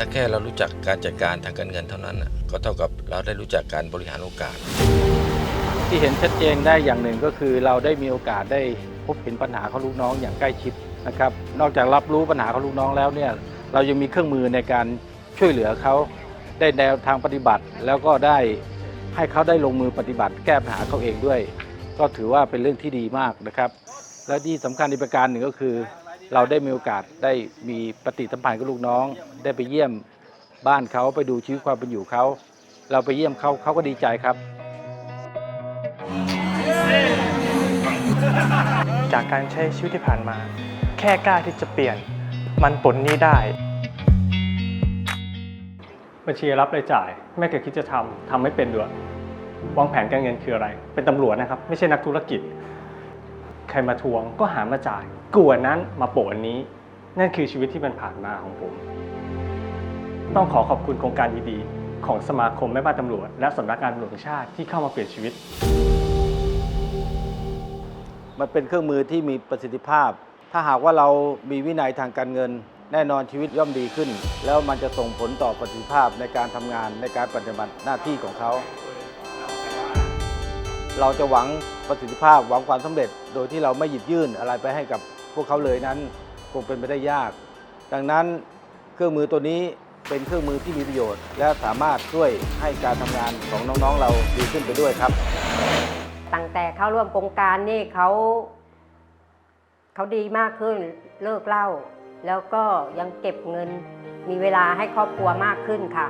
ถ้าแค่เรารู้จักการจัดการทางการเงินเท่านั้น ก็เท่ากับเราได้รู้จักการบริหารโอกาส ที่เห็นชัดเจนได้อย่างหนึ่งก็คือเราได้มีโอกาสได้พบเห็นปัญหาของลูกน้องอย่างใกล้ชิดนะครับ นอกจากรับรู้ปัญหาของลูกน้องแล้วเนี่ยเรายังมีเครื่องมือในการช่วยเหลือเขาได้แนวทางปฏิบัติ แล้วก็ได้ให้เขาได้ลงมือปฏิบัติ แก้ปัญหาเขาเองด้วย ก็ถือว่าเป็นเรื่องที่ดีมากนะครับ และที่สำคัญอีกประการหนึ่งก็คือ เราได้มีโอกาสได้มีปฏิสัมพันธ์กับลูกน้อง ได้ไปเยี่ยมบ้านเขาไปดูชีวิตความเป็นอยู่เขาเราไปเยี่ยมเขาเขาก็ดีใจครับ จากการใช้ชีวิตที่ผ่านมา แค่กล้าที่จะเปลี่ยน มันปลดหนี้ได้ บัญชีรับรายจ่าย ไม่เคยคิดจะทำทำไม่เป็นด้วยวางแผนการเงินคืออะไร เป็นตำรวจนะครับ ไม่ใช่นักธุรกิจ ใครมาทวงก็หามาจ่ายกลัวนั้นมาโปะอันนี้ นั่นคือชีวิตที่มันผ่านมาของผม ต้องขอขอบคุณโครงการดีๆ ของสมาคมแม่บ้านตำรวจ และสำนักงานตำรวจแห่งชาติที่เข้ามาเปลี่ยนชีวิต มันเป็นเครื่องมือที่มีประสิทธิภาพ ถ้าหากว่าเรามีวินัยทางการเงิน แน่นอนชีวิตย่อมดีขึ้น แล้วมันจะส่งผลต่อประสิทธิภาพในการทำงานในการปฏิบัติหน้าที่ของเขา เราจะหวังประสิทธิภาพหวังความสำเร็จ โดยที่เราไม่หยิบยื่นอะไรไปให้กับพวกเขาเลยนั้นคงเป็นไปได้ยาก ดังนั้นเครื่องมือตัวนี้เป็นเครื่องมือที่มีประโยชน์ และสามารถช่วยให้การทำงานของน้องๆ เราดีขึ้นไปด้วยครับ ตั้งแต่เข้าร่วมโครงการนี่เขาเขาดีมากขึ้นเลิกเหล้าแล้วก็ยังเก็บเงินมีเวลาให้ครอบครัวมากขึ้นค่ะ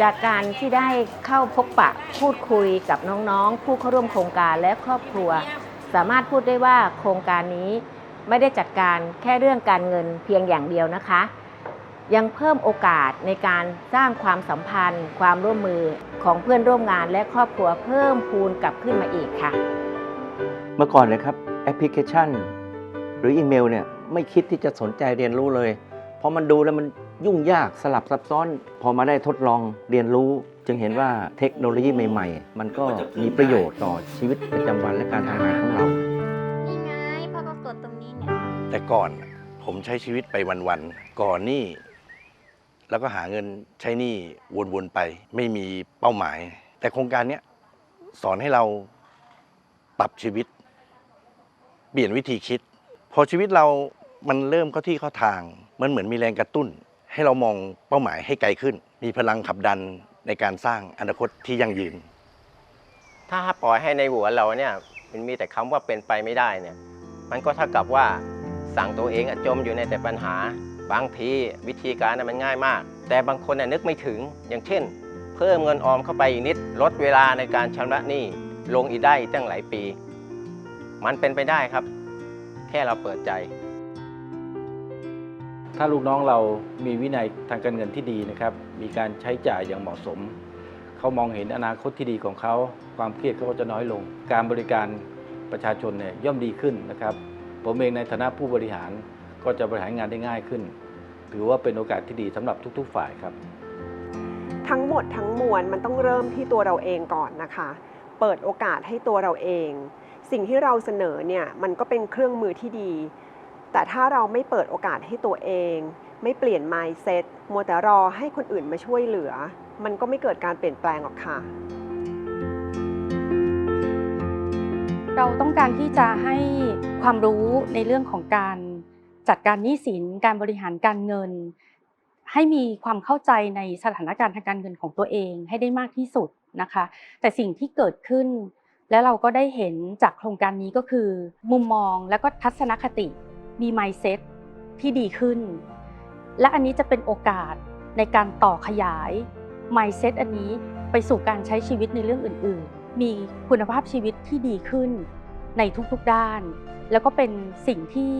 จากการที่ได้เข้าพบปะพูดคุยกับน้องๆ ผู้เข้าร่วมโครงการและครอบครัว สามารถพูดได้ว่าโครงการนี้ไม่ได้จัดการแค่เรื่องการเงินเพียงอย่างเดียวนะคะ ยังเพิ่มโอกาสในการสร้างความสัมพันธ์ ความร่วมมือของเพื่อนร่วมงานและครอบครัวเพิ่มพูนกลับขึ้นมาอีกค่ะ เมื่อก่อนนะครับแอปพลิเคชัน หรืออีเมลเนี่ยไม่คิดที่จะสนใจเรียนรู้เลย พราะมันดูแล้วมันยุ่งยากสลับซับซ้อน พอมาได้ทดลองเรียนรู้ จึงเห็นว่าเทคโนโลยีใหม่ๆ มันก็มีประโยชน์ต่อชีวิตประจำวันและการทำงานของเรา นี่ไงพ่อก็กดตรงนี้เนี่ยแต่ก่อนผมใช้ชีวิตไปวันๆก่อนหนี้แล้วก็หาเงินใช้หนี้วนๆไป ไม่มีเป้าหมาย แต่โครงการเนี้ยสอนให้เราปรับชีวิต เปลี่ยนวิธีคิด พอชีวิตเรา มันเริ่มเข้าที่เข้าทาง มันเหมือนมีแรงกระตุ้น ให้เรามองเป้าหมายให้ไกลขึ้น มีพลังขับดันในการสร้างอนาคตที่ยั่งยืน ถ้าปล่อยให้ในหัวเราเนี่ยมันมีแต่คำว่าเป็นไปไม่ได้เนี่ย มันก็เท่ากับว่าสั่งตัวเองจมอยู่ในแต่ปัญหา บางทีวิธีการมันง่ายมาก แต่บางคนน่ะนึกไม่ถึง อย่างเช่น เพิ่มเงินออมเข้าไปอีกนิด ลดเวลาในการชำระหนี้ลงอีกได้ตั้งหลายปี มันเป็นไปได้ครับ แค่เราเปิดใจ ถ้าลูกน้องเรามีวินัยทางการเงินที่ดีนะครับ มีการใช้จ่ายอย่างเหมาะสม เขามองเห็นอนาคตที่ดีของเขา ความเครียดเขาก็จะน้อยลง การบริการประชาชนเนี่ยย่อมดีขึ้นนะครับ ผมเองในฐานะผู้บริหารก็จะบริหารงานได้ง่ายขึ้น ถือว่าเป็นโอกาสที่ดีสำหรับทุก ๆ ฝ่ายครับ ทั้งหมดทั้งมวลมันต้องเริ่มที่ตัวเราเองก่อนนะคะ เปิดโอกาสให้ตัวเราเอง สิ่งที่เราเสนอเนี่ยมันก็เป็นเครื่องมือที่ดี แต่ถ้าเราไม่เปิดโอกาสให้ตัวเอง ไม่เปลี่ยน mindset มัวแต่รอให้คนอื่นมาช่วยเหลือ มันก็ไม่เกิดการเปลี่ยนแปลงหรอกค่ะ เราต้องการที่จะให้ความรู้ในเรื่องของการจัดการหนี้สิน การบริหารการเงิน ให้มีความเข้าใจในสถานการณ์ทางการเงินของตัวเองให้ได้มากที่สุดนะคะ แต่สิ่งที่เกิดขึ้นและเราก็ได้เห็นจากโครงการนี้ก็คือ มุมมองและก็ทัศนคติ มี mindset ที่ดีขึ้น และอันนี้จะเป็นโอกาสในการต่อขยาย mindset อันนี้ไปสู่การใช้ชีวิตในเรื่องอื่น ๆ มีคุณภาพชีวิตที่ดีขึ้นในทุกๆด้าน แล้วก็เป็นสิ่งที่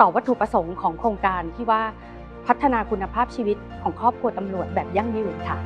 ต่อวัตถุประสงค์ของโครงการที่ว่าพัฒนาคุณภาพชีวิตของครอบครัวตำรวจแบบยั่งยืนค่ะ